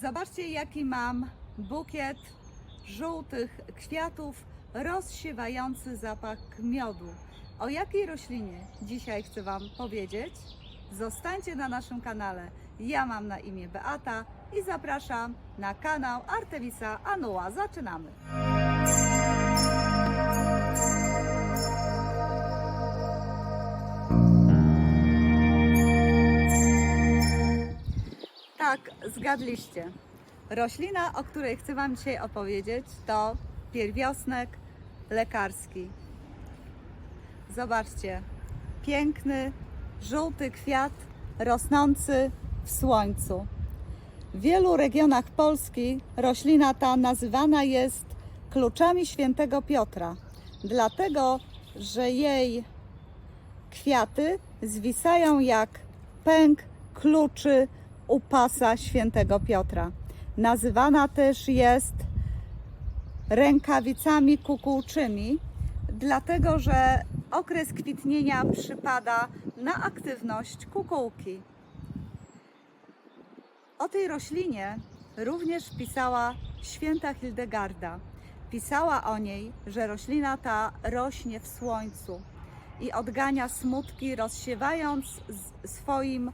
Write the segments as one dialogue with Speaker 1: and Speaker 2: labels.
Speaker 1: Zobaczcie, jaki mam bukiet żółtych kwiatów rozsiewający zapach miodu. O jakiej roślinie dzisiaj chcę Wam powiedzieć? Zostańcie na naszym kanale. Ja mam na imię Beata i zapraszam na kanał Artemisa Anua. Zaczynamy! Tak, zgadliście. Roślina, o której chcę Wam dzisiaj opowiedzieć, to pierwiosnek lekarski. Zobaczcie, piękny, żółty kwiat rosnący w słońcu. W wielu regionach Polski roślina ta nazywana jest kluczami świętego Piotra, dlatego że jej kwiaty zwisają jak pęk kluczy u pasa świętego Piotra. Nazywana też jest rękawicami kukułczymi, dlatego że okres kwitnienia przypada na aktywność kukułki. O tej roślinie również pisała święta Hildegarda. Pisała o niej, że roślina ta rośnie w słońcu i odgania smutki, rozsiewając swoim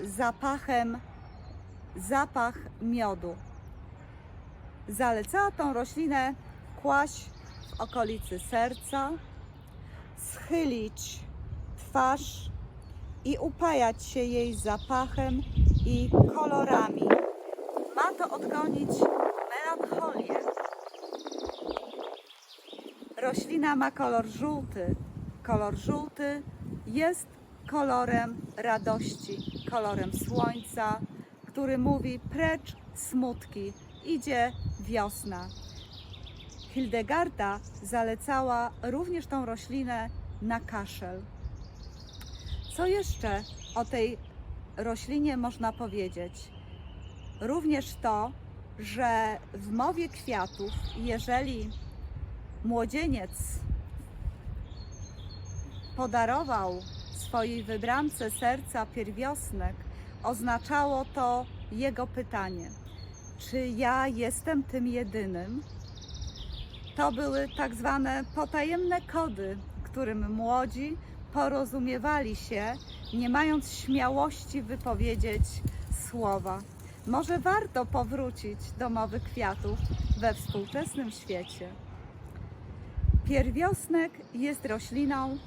Speaker 1: zapachem zapach miodu. Zalecała tą roślinę kłaść w okolicy serca, schylić twarz i upajać się jej zapachem i kolorami. Ma to odgonić melancholię. Roślina ma kolor żółty. Kolor żółty jest kolorem radości, kolorem słońca, który mówi precz smutki, idzie wiosna. Hildegarda zalecała również tą roślinę na kaszel. Co jeszcze o tej roślinie można powiedzieć? Również to, że w mowie kwiatów, jeżeli młodzieniec podarował swojej wybrance serca pierwiosnek, oznaczało to jego pytanie: Czy ja jestem tym jedynym? To były tak zwane potajemne kody, którym młodzi porozumiewali się, nie mając śmiałości wypowiedzieć słowa. Może warto powrócić do mowy kwiatów we współczesnym świecie. Pierwiosnek jest rośliną,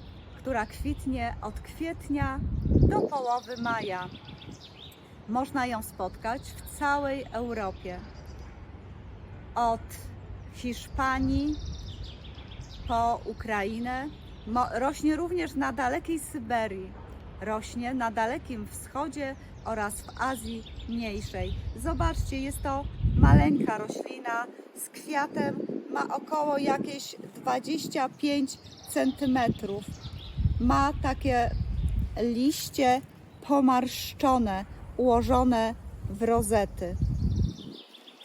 Speaker 1: która kwitnie od kwietnia do połowy maja. Można ją spotkać w całej Europie. Od Hiszpanii po Ukrainę. Rośnie również na dalekiej Syberii. Rośnie na dalekim wschodzie oraz w Azji Mniejszej. Zobaczcie, jest to maleńka roślina z kwiatem. Ma około jakieś 25 centymetrów. Ma takie liście pomarszczone, ułożone w rozety.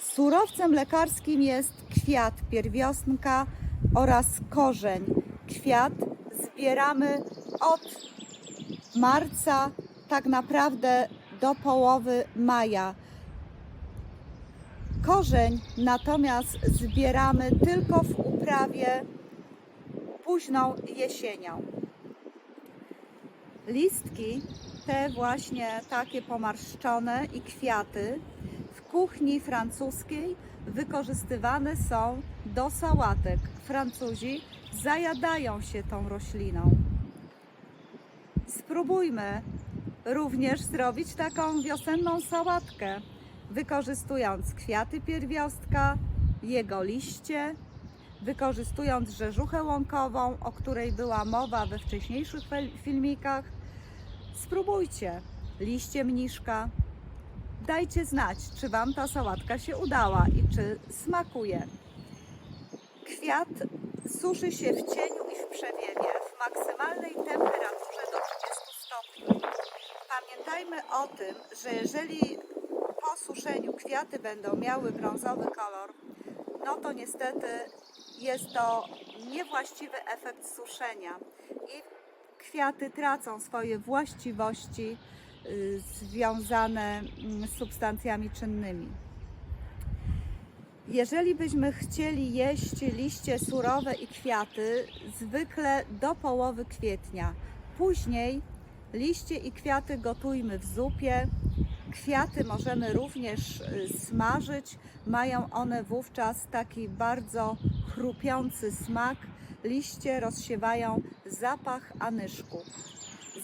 Speaker 1: Surowcem lekarskim jest kwiat pierwiosnka oraz korzeń. Kwiat zbieramy od marca tak naprawdę do połowy maja. Korzeń natomiast zbieramy tylko w uprawie późną jesienią. Listki, te właśnie takie pomarszczone i kwiaty w kuchni francuskiej wykorzystywane są do sałatek. Francuzi zajadają się tą rośliną. Spróbujmy również zrobić taką wiosenną sałatkę, wykorzystując kwiaty pierwiostka, jego liście, wykorzystując rzeżuchę łąkową, o której była mowa we wcześniejszych filmikach. Spróbujcie liście mniszka. Dajcie znać, czy Wam ta sałatka się udała i czy smakuje. Kwiat suszy się w cieniu i w przewiewie w maksymalnej temperaturze do 30 stopni. Pamiętajmy o tym, że jeżeli po suszeniu kwiaty będą miały brązowy kolor, no to niestety jest to niewłaściwy efekt suszenia i kwiaty tracą swoje właściwości y, związane mm, z substancjami czynnymi. Jeżeli byśmy chcieli jeść liście surowe i kwiaty, zwykle do połowy kwietnia. Później liście i kwiaty gotujmy w zupie. Kwiaty możemy również y, smażyć. Mają one wówczas taki bardzo chrupiący smak. Liście rozsiewają zapach anyszku.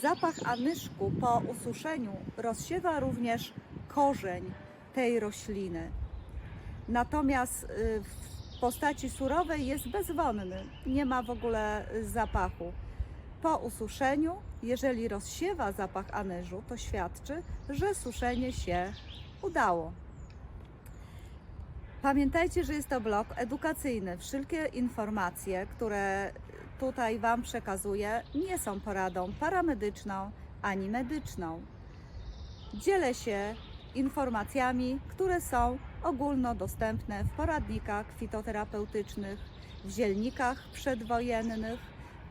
Speaker 1: Zapach anyszku po ususzeniu rozsiewa również korzeń tej rośliny. Natomiast y, w postaci surowej jest bezwonny, nie ma w ogóle y, zapachu. Po ususzeniu, jeżeli rozsiewa zapach anyżu, to świadczy, że suszenie się udało. Pamiętajcie, że jest to blog edukacyjny. Wszelkie informacje, które tutaj Wam przekazuję, nie są poradą paramedyczną ani medyczną. Dzielę się informacjami, które są ogólnodostępne w poradnikach fitoterapeutycznych, w dzielnikach przedwojennych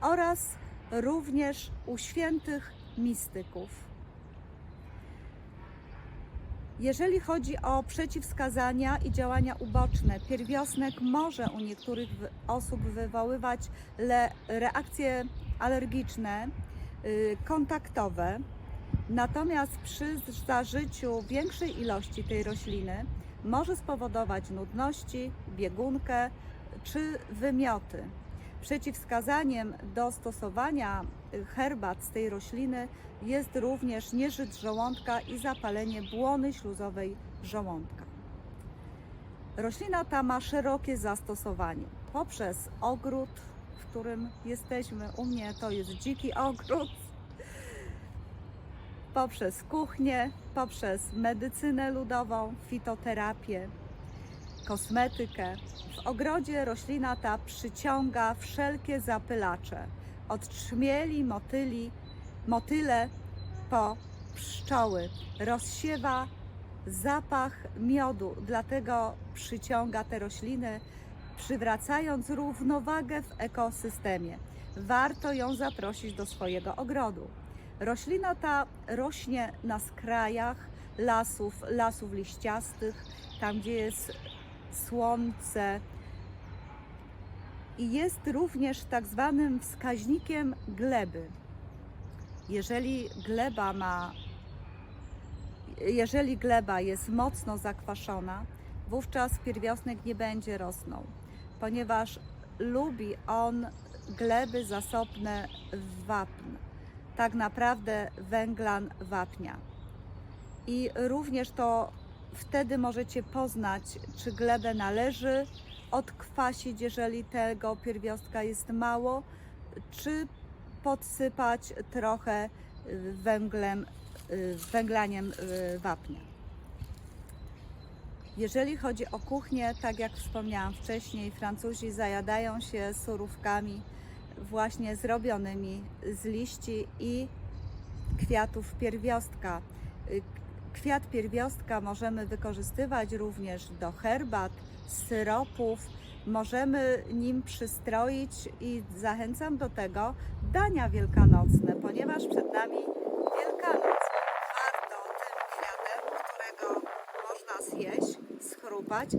Speaker 1: oraz również u świętych mistyków. Jeżeli chodzi o przeciwwskazania i działania uboczne, pierwiosnek może u niektórych osób wywoływać reakcje alergiczne, y, kontaktowe. Natomiast przy zażyciu większej ilości tej rośliny może spowodować nudności, biegunkę czy wymioty. Przeciwwskazaniem do stosowania y, herbat z tej rośliny jest również nieżyt żołądka i zapalenie błony śluzowej żołądka. Roślina ta ma szerokie zastosowanie poprzez ogród, w którym jesteśmy. U mnie to jest dziki ogród poprzez kuchnię, poprzez medycynę ludową, fitoterapię, kosmetykę. W ogrodzie roślina ta przyciąga wszelkie zapylacze, od trzmieli, motyli, motyle po pszczoły. Rozsiewa zapach miodu, dlatego przyciąga te rośliny, przywracając równowagę w ekosystemie. Warto ją zaprosić do swojego ogrodu. Roślina ta rośnie na skrajach lasów, lasów liściastych, tam gdzie jest słońce. I jest również tak zwanym wskaźnikiem gleby. Jeżeli gleba ma, jeżeli gleba jest mocno zakwaszona, wówczas pierwiosnek nie będzie rosnął, ponieważ lubi on gleby zasobne w wapń tak naprawdę węglan wapnia. I również to wtedy możecie poznać, czy glebę należy odkwasić, jeżeli tego pierwiostka jest mało, czy podsypać trochę y, węglem, y, węglaniem y, wapnia. Jeżeli chodzi o kuchnię, tak jak wspomniałam wcześniej, Francuzi zajadają się surówkami właśnie zrobionymi z liści i kwiatów pierwiostka. Kwiat pierwiostka możemy wykorzystywać również do herbat, syropów. Możemy nim przystroić i zachęcam do tego dania wielkanocne, ponieważ przed nami Wielkanoc. Warto tym kwiatem, którego można zjeść, schrupać,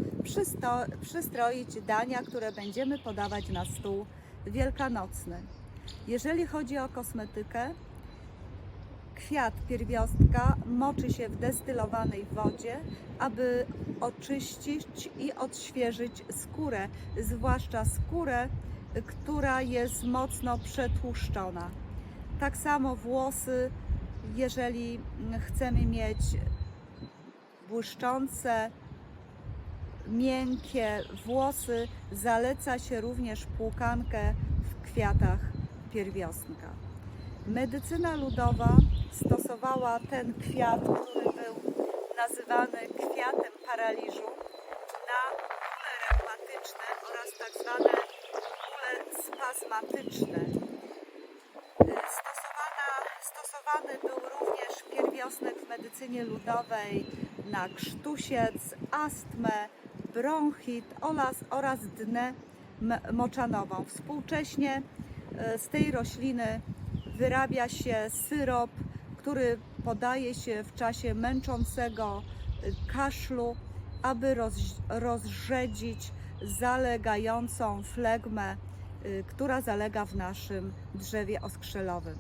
Speaker 1: przystroić dania, które będziemy podawać na stół wielkanocny. Jeżeli chodzi o kosmetykę, kwiat pierwiostka moczy się w destylowanej wodzie, aby oczyścić i odświeżyć skórę, zwłaszcza skórę, która jest mocno przetłuszczona. Tak samo włosy, jeżeli chcemy mieć błyszczące, miękkie włosy, zaleca się również płukankę w kwiatach pierwiosnka. Medycyna ludowa stosowała ten kwiat, który był nazywany kwiatem paraliżu, na bóle reumatyczne oraz tak zwane bóle spazmatyczne. Stosowana, stosowany był również pierwiosnek w medycynie ludowej na krztusiec, astmę, bronchit oraz, oraz dnę moczanową. Współcześnie e, z tej rośliny wyrabia się syrop, który podaje się w czasie męczącego y, kaszlu, aby roz, rozrzedzić zalegającą flegmę, y, która zalega w naszym drzewie oskrzelowym.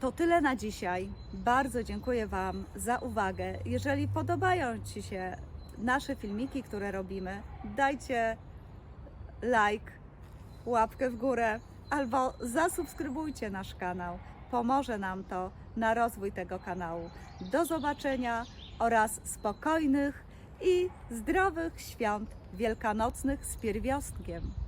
Speaker 1: To tyle na dzisiaj. Bardzo dziękuję Wam za uwagę. Jeżeli podobają Ci się nasze filmiki, które robimy, dajcie like, łapkę w górę albo zasubskrybujcie nasz kanał. Pomoże nam to na rozwój tego kanału. Do zobaczenia oraz spokojnych i zdrowych świąt wielkanocnych z pierwiostkiem.